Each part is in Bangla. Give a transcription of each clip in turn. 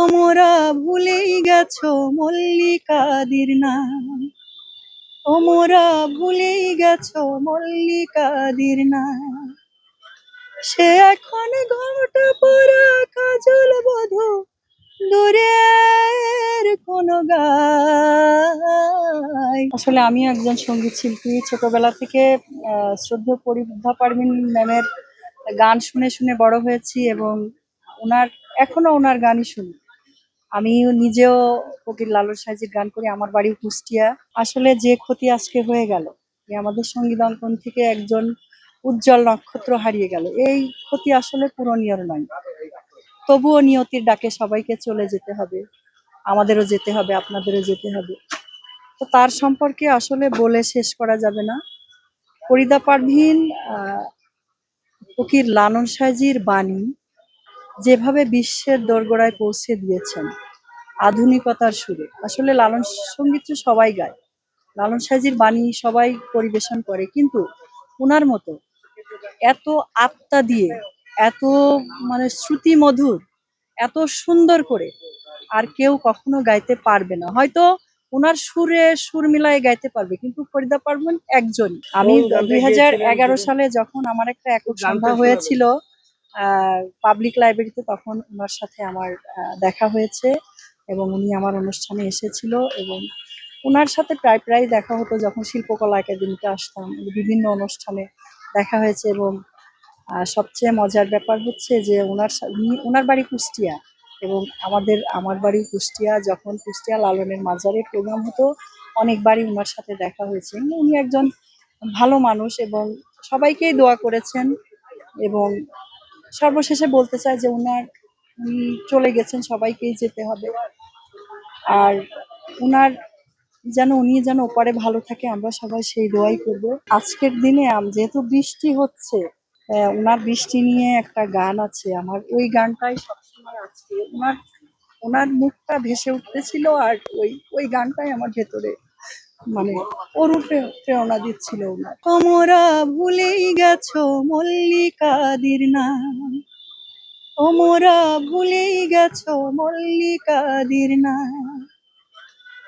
তোমরা ভুলেই গেছো মল্লিকাদির নাম। তোমরা ভুলেই গেছো মল্লিকাদির নাম। সে এখন ঘোমটা পরা কাজল বধু দূরের কোন গায়। আসলে আমি একজন সংগীত শিল্পী। ছোটবেলা থেকে আহ, শ্রদ্ধেয় পরিবদ্ধা পারমিন ম্যামের গান শুনে শুনে বড় হয়েছি এবং ওনার এখনও ওনার গানই শুনি। আমি নিজেও ফকির লালন সাহেজির গান করি, আমার বাড়ি কুষ্টিয়া আসলে যে ক্ষতি আজকে হয়ে গেল আমাদের সংগীত অঙ্কন থেকে একজন উজ্জ্বল নক্ষত্র হারিয়ে গেল, এই ক্ষতি আসলে পূরণীয় নয়। তবুও নিয়তির ডাকে সবাইকে চলে যেতে হবে, আমাদেরও যেতে হবে, আপনাদেরও যেতে হবে। তো তার সম্পর্কে আসলে বলে শেষ করা যাবে না। ফরিদা পারভিন ফকির লালন সাহেজির বাণী যেভাবে বিশ্বের দোরগোড়ায় পৌঁছে দিয়েছেন আধুনিকতার সুরে। আসলে লালন সংগীত তো সবাই গায়। লালন সাহেজির বাণী সবাই পরিবেশন করে কিন্তু ওনার মতো এত আত্মা দিয়ে এত মানে শ্রুতি মধুর এত সুন্দর করে আর কেউ কখনো গাইতে পারবে না। হয়তো ওনার সুরে সুর মিলায় গাইতে পারবে কিন্তু ফরিদা পারবেন একজন। আমি দুই হাজার এগারো সালে যখন আমার একটা একক সন্ধ্যা হয়েছিল পাবলিক লাইব্রেরিতে তখন ওনার সাথে আমার দেখা হয়েছে এবং উনি আমার অনুষ্ঠানে এসেছিল এবং ওনার সাথে প্রায় প্রায় দেখা হতো যখন শিল্পকলা একাডেমিতে আসতাম। বিভিন্ন অনুষ্ঠানে দেখা হয়েছে এবং সবচেয়ে মজার ব্যাপার হচ্ছে যে ওনার ওনার বাড়ি কুষ্টিয়া এবং আমাদের, আমার বাড়ি কুষ্টিয়া। যখন কুষ্টিয়া লালনের মাজারে প্রোগ্রাম হতো অনেকবারই ওনার সাথে দেখা হয়েছে। উনি একজন ভালো মানুষ এবং সবাইকেই দোয়া করেছেন এবং সর্বশেষে বলতে চাই যে ওনার চলে গেছেন, সবাইকেই যেতে হবে। আর উনার যেন, উনি যেন ওপারে ভালো থাকে, আমরা সবাই সেই দোয়াই করব। আজকের দিনে যেহেতু বৃষ্টি হচ্ছে ওনার বৃষ্টি নিয়ে একটা গান আছে আমার। ওই গানটাই সবসময় আছে ওনার ওনার মুখটা ভেসে উঠতেছিল আর ওই ওই গানটাই আমার ভেতরে মানে প্রে- প্রেরণা দিচ্ছিল ওনার তোমরা ভুলেই গেছো মল্লিকাদির নাম। তোমরা ভুলেই গেছো মল্লিকাদির নাম।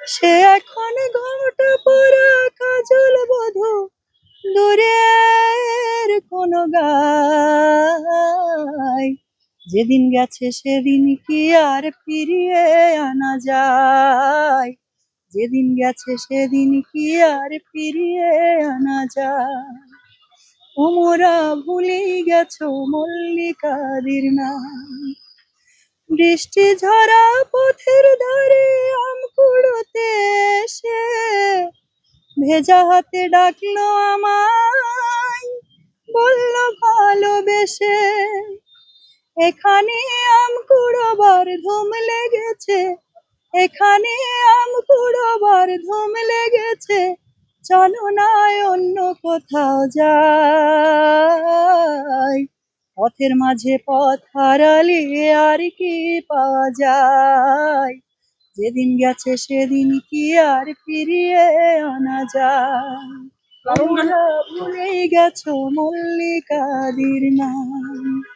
সে এখন ঘোমটা পরা কাজল বধু, দূরের কোন গায়। যেদিন গেছে সেদিন কি আর ফিরিয়ে আনা যায়? যেদিন গেছে সেদিন কি আর ফিরিয়ে আনা যায়? তোমরা ভুলেই গেছো মল্লিকাদির নাম। বৃষ্টি ঝরা পথের ধারে আম কুড়োতে এসে ভেজা হাতে ডাকলো আমায়, বলল ভালোবেসে। এখানে আম কুড়োবার ধুম লেগেছে এখানে আম কুড়োবার ধুম লেগেছে চলো না অন্য কোথাও যাই। পথের মাঝে পথ হারালে আর কি পাওয়া যায়? যেদিন গেছে সেদিন কি আর ফিরিয়ে আনা যায়? ভুলেই গেছো মল্লিকাদির নাম।